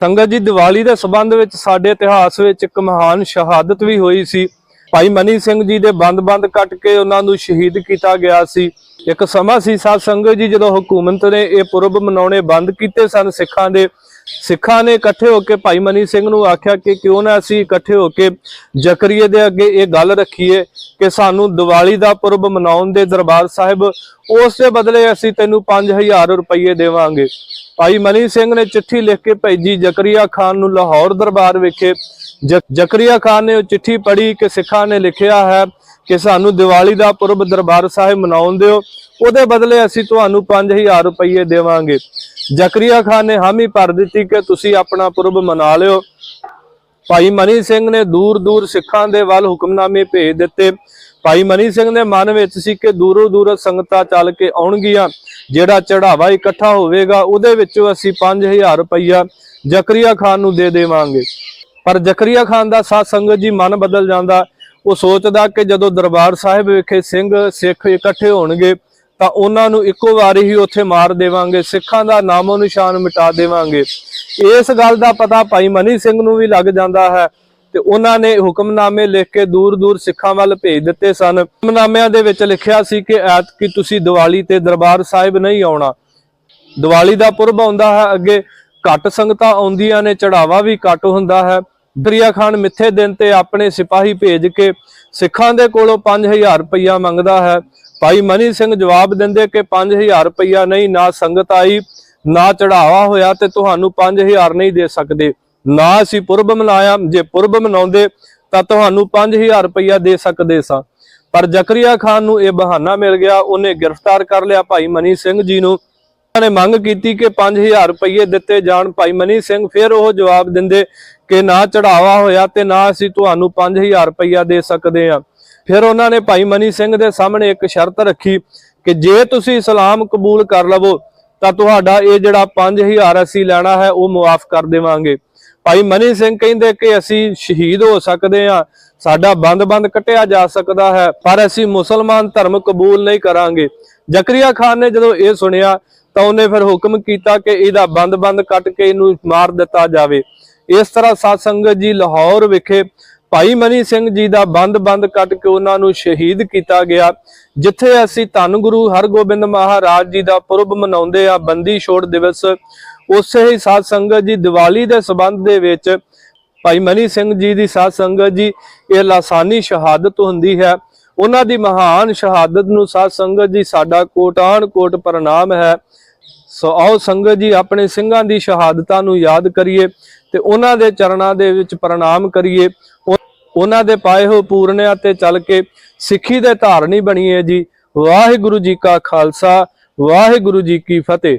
ਸੰਗਤ ਜੀ, ਦੀਵਾਲੀ ਦੇ ਸਬੰਧ ਵਿੱਚ ਸਾਡੇ ਇਤਿਹਾਸ ਵਿੱਚ ਇੱਕ ਮਹਾਨ ਸ਼ਹਾਦਤ ਵੀ ਹੋਈ ਸੀ। ਭਾਈ ਮਨੀ ਸਿੰਘ ਜੀ ਦੇ ਬੰਦ-ਬੰਦ ਕੱਟ ਕੇ ਉਹਨਾਂ ਨੂੰ ਸ਼ਹੀਦ ਕੀਤਾ ਗਿਆ ਸੀ। ਇੱਕ ਸਮਾਂ ਸੀ, ਸਾਧ ਸੰਗਤ ਜੀ, ਜਦੋਂ ਹਕੂਮਤ ਨੇ ਇਹ ਪੁਰਬ ਮਨਾਉਣੇ ਬੰਦ ਕੀਤੇ ਸਨ ਸਿੱਖਾਂ ਦੇ ਸਿੱਖਾਂ ਨੇ ਇਕੱਠੇ ਹੋ ਕੇ ਭਾਈ ਮਨੀ ਸਿੰਘ ਨੂੰ ਆਖਿਆ ਕਿ ਕਿਉਂ ਨਾ ਅਸੀਂ ਇਕੱਠੇ ਹੋ ਕੇ ਜ਼ਕਰੀਏ ਦੇ ਅੱਗੇ ਇਹ ਗੱਲ ਰੱਖੀਏ ਕਿ ਸਾਨੂੰ ਦੀਵਾਲੀ ਦਾ ਪੁਰਬ ਮਨਾਉਣ ਦੇ ਦਰਬਾਰ ਸਾਹਿਬ, ਉਸ ਦੇ ਬਦਲੇ ਅਸੀਂ ਤੈਨੂੰ 5000 ਰੁਪਏ ਦੇਵਾਂਗੇ। ਭਾਈ ਮਨੀ ਸਿੰਘ ਨੇ ਚਿੱਠੀ ਲਿਖ ਕੇ ਭੇਜੀ ਜ਼ਕਰੀਆ ਖਾਨ ਨੂੰ ਲਾਹੌਰ ਦਰਬਾਰ ਵਿਖੇ। ਜ- ਜ਼ਕਰੀਆ ਖਾਨ ਨੇ ਉਹ ਚਿੱਠੀ ਪੜ੍ਹੀ ਕਿ ਸਿੱਖਾਂ ਨੇ ਲਿਖਿਆ ਹੈ ਕਿ ਸਾਨੂੰ ਦੀਵਾਲੀ ਦਾ ਪੁਰਬ ਦਰਬਾਰ ਸਾਹਿਬ ਮਨਾਉਣ ਦਿਓ। ਉਹਦੇ ਬਦਲੇ ਅਸੀਂ ਤੁਹਾਨੂੰ 5000 ਰੁਪਏ ਦੇਵਾਂਗੇ। ਜ਼ਕਰੀਆ ਖਾਨ ਨੇ ਹਾਮੀ ਭਰ ਦਿੱਤੀ ਕਿ ਤੁਸੀਂ ਆਪਣਾ ਪੁਰਬ ਮਨਾ ਲਿਓ। ਭਾਈ ਮਨੀ ਸਿੰਘ ਨੇ ਦੂਰ ਦੂਰ ਸਿੱਖਾਂ ਦੇ ਵੱਲ ਹੁਕਮਨਾਮੇ ਭੇਜ ਦਿੱਤੇ। ਭਾਈ ਮਨੀ ਸਿੰਘ ਦੇ ਮਨ ਵਿੱਚ ਸੀ ਕਿ ਦੂਰੋਂ ਦੂਰ ਸੰਗਤਾਂ ਚੱਲ ਕੇ ਆਉਣਗੀਆਂ। ਜਿਹੜਾ ਚੜਾਵਾ ਇਕੱਠਾ ਹੋਵੇਗਾ, ਉਹਦੇ ਵਿੱਚੋਂ ਅਸੀਂ 5000 ਰੁਪਈਆ ਜ਼ਕਰੀਆ ਖਾਨ ਨੂੰ ਦੇ ਦੇਵਾਂਗੇ। ਪਰ ਜ਼ਕਰੀਆ ਖਾਨ ਦਾ ਸਾਧ ਸੰਗਤ ਜੀ ਮਨ ਬਦਲ ਜਾਂਦਾ। ਉਹ ਸੋਚਦਾ ਕਿ ਜਦੋਂ ਦਰਬਾਰ ਸਾਹਿਬ ਵਿਖੇ ਸਿੰਘ, ਸਿੱਖ ਇਕੱਠੇ ਹੋਣਗੇ, ਤਾਂ ਉਹਨਾਂ ਨੂੰ ਇੱਕੋ ਵਾਰੀ ਹੀ ਉੱਥੇ ਮਾਰ ਦੇਵਾਂਗੇ, ਸਿੱਖਾਂ ਦਾ ਨਾਮੋ ਨਿਸ਼ਾਨ ਮਿਟਾ ਦੇਵਾਂਗੇ। ਇਸ ਗੱਲ ਦਾ ਪਤਾ ਭਾਈ ਮਨੀ ਸਿੰਘ ਨੂੰ ਵੀ ਲੱਗ ਜਾਂਦਾ ਹੈ ਤੇ ਉਹਨਾਂ ਨੇ ਹੁਕਮਨਾਮੇ ਲਿਖ ਕੇ ਦੂਰ ਦੂਰ ਸਿੱਖਾਂ ਵੱਲ ਭੇਜ ਦਿੱਤੇ ਸਨ। ਹੁਕਮਨਾਮਿਆਂ ਦੇ ਵਿੱਚ ਲਿਖਿਆ ਸੀ ਕਿ ਐਤਕੀ ਤੁਸੀਂ ਦੀਵਾਲੀ ਤੇ ਦਰਬਾਰ ਸਾਹਿਬ ਨਹੀਂ ਆਉਣਾ। ਦੀਵਾਲੀ ਦਾ ਪੁਰਬ ਆਉਂਦਾ ਹੈ, ਅੱਗੇ ਘੱਟ ਸੰਗਤਾਂ ਆਉਂਦੀਆਂ ਨੇ ਚੜਾਵਾ ਵੀ ਘੱਟ ਹੁੰਦਾ ਹੈ। ਦਰਿਆ ਖਾਨ ਮਿੱਥੇ ਦਿਨ ਤੇ ਆਪਣੇ ਸਿਪਾਹੀ ਭੇਜ ਕੇ ਸਿੱਖਾਂ ਦੇ ਕੋਲੋਂ 5000 ਰੁਪਇਆ ਮੰਗਦਾ ਹੈ। ਭਾਈ ਮਨੀ ਸਿੰਘ ਜਵਾਬ ਦਿੰਦੇ ਕਿ 5000 ਰੁਪਇਆ ਨਹੀਂ, ਨਾ ਸੰਗਤ ਆਈ, ਨਾ ਚੜਾਵਾ ਹੋਇਆ ਤੇ ਤੁਹਾਨੂੰ 5000 ਨਹੀਂ ਦੇ ਸਕਦੇ। ਨਾ ਅਸੀਂ ਪੁਰਬ ਮਨਾਇਆ, ਜੇ ਪੁਰਬ ਮਨਾਉਂਦੇ ਤਾਂ ਤੁਹਾਨੂੰ 5000 ਰੁਪਇਆ ਦੇ ਸਕਦੇ ਸਾਂ। ਪਰ ਜ਼ਕਰੀਆ ਖਾਨ ਨੂੰ ਇਹ ਬਹਾਨਾ ਮਿਲ ਗਿਆ, ਉਹਨੇ ਗ੍ਰਿਫਤਾਰ ਕਰ ਲਿਆ ਭਾਈ ਮਨੀ ਸਿੰਘ ਜੀ ਨੂੰ। ਉਹਨਾਂ ਨੇ ਮੰਗ ਕੀਤੀ ਕਿ 5000 ਰੁਪਏ ਦਿੱਤੇ ਜਾਣ। ਭਾਈ ਮਨੀ ਸਿੰਘ ਫਿਰ ਉਹ ਜਵਾਬ ਦਿੰਦੇ ਕਿ ਨਾ ਚੜਾਵਾ ਹੋਇਆ ਤੇ ਨਾ ਅਸੀਂ ਤੁਹਾਨੂੰ 5000 ਰੁਪਇਆ ਦੇ ਸਕਦੇ ਹਾਂ। ਫਿਰ ਉਹਨਾਂ ਨੇ ਭਾਈ ਮਨੀ ਸਿੰਘ ਦੇ ਸਾਹਮਣੇ ਇੱਕ ਸ਼ਰਤ ਰੱਖੀ ਕਿ ਜੇ ਤੁਸੀਂ ਇਸਲਾਮ ਕਬੂਲ ਕਰ ਲਵੋ, ਤਾਂ ਤੁਹਾਡਾ ਇਹ ਜਿਹੜਾ 5000 ਅਸੀਂ ਲੈਣਾ ਹੈ, ਉਹ ਮੁਆਫ ਕਰ ਦੇਵਾਂਗੇ। ਭਾਈ ਮਨੀ ਸਿੰਘ ਕਹਿੰਦੇ ਕਿ ਅਸੀਂ ਸ਼ਹੀਦ ਹੋ ਸਕਦੇ ਹਾਂ, ਸਾਡਾ ਬੰਦ-ਬੰਦ ਕਟਿਆ ਜਾ ਸਕਦਾ ਹੈ, ਪਰ ਅਸੀਂ ਮੁਸਲਮਾਨ ਧਰਮ ਕਬੂਲ ਨਹੀਂ ਕਰਾਂਗੇ। ਜ਼ਕਰੀਆ ਖਾਨ ਨੇ ਜਦੋਂ ਇਹ ਸੁਣਿਆ ਤਾਂ ਉਹਨੇ ਫਿਰ ਹੁਕਮ ਕੀਤਾ ਕਿ ਇਹਦਾ ਬੰਦ-ਬੰਦ ਕੱਟ ਕੇ ਇਹਨੂੰ ਮਾਰ ਦਿੱਤਾ ਜਾਵੇ। ਇਸ ਤਰ੍ਹਾਂ ਸਾਧ ਸੰਗਤ ਜੀ ਲਾਹੌਰ ਵਿਖੇ ਭਾਈ ਮਨੀ ਸਿੰਘ ਜੀ ਦਾ ਬੰਦ-ਬੰਦ ਕੱਟ ਕੇ ਉਹਨਾਂ ਨੂੰ ਸ਼ਹੀਦ ਕੀਤਾ ਗਿਆ, ਜਿੱਥੇ ਅਸੀਂ ਧੰਨ ਗੁਰੂ ਹਰਗੋਬਿੰਦ ਮਹਾਰਾਜ ਜੀ ਦਾ ਪੁਰਬ ਮਨਾਉਂਦੇ ਆ ਬੰਦੀ ਛੋੜ ਦਿਵਸ। ਉਸੇ ਹੀ ਸਾਧ ਸੰਗਤ ਜੀ ਦੀਵਾਲੀ ਦੇ ਸਬੰਧ ਦੇ ਵਿੱਚ ਭਾਈ ਮਨੀ ਸਿੰਘ ਜੀ ਦੀ ਸਾਧ ਸੰਗਤ ਜੀ, ਇਹ ਲਾਸਾਨੀ ਸ਼ਹਾਦਤ ਹੁੰਦੀ ਹੈ। ਉਹਨਾਂ ਦੀ ਮਹਾਨ ਸ਼ਹਾਦਤ ਨੂੰ ਸਾਧ ਸੰਗਤ ਜੀ, ਸਾਡਾ ਕੋਟਾਨ ਕੋਟ ਪ੍ਰਣਾਮ ਹੈ। ਸੋ ਆਓ ਸੰਗਤ ਜੀ, ਆਪਣੇ ਸਿੰਘਾਂ ਦੀ ਸ਼ਹਾਦਤਾਂ ਨੂੰ ਯਾਦ ਕਰੀਏ ਤੇ ਉਹਨਾਂ ਦੇ ਚਰਨਾਂ ਦੇ ਵਿੱਚ ਪ੍ਰਣਾਮ ਕਰੀਏ। ਉਹ- ਉਹਨਾਂ ਦੇ ਪਾਏ ਹੋ ਪੂਰਨਿਆਂ ਤੇ ਚੱਲ ਕੇ ਸਿੱਖੀ ਦੇ ਧਾਰਨੀ ਬਣੀਏ ਜੀ। ਵਾਹਿਗੁਰੂ ਜੀ ਕਾ ਖਾਲਸਾ, ਵਾਹਿਗੁਰੂ ਜੀ ਕੀ ਫਤਿਹ।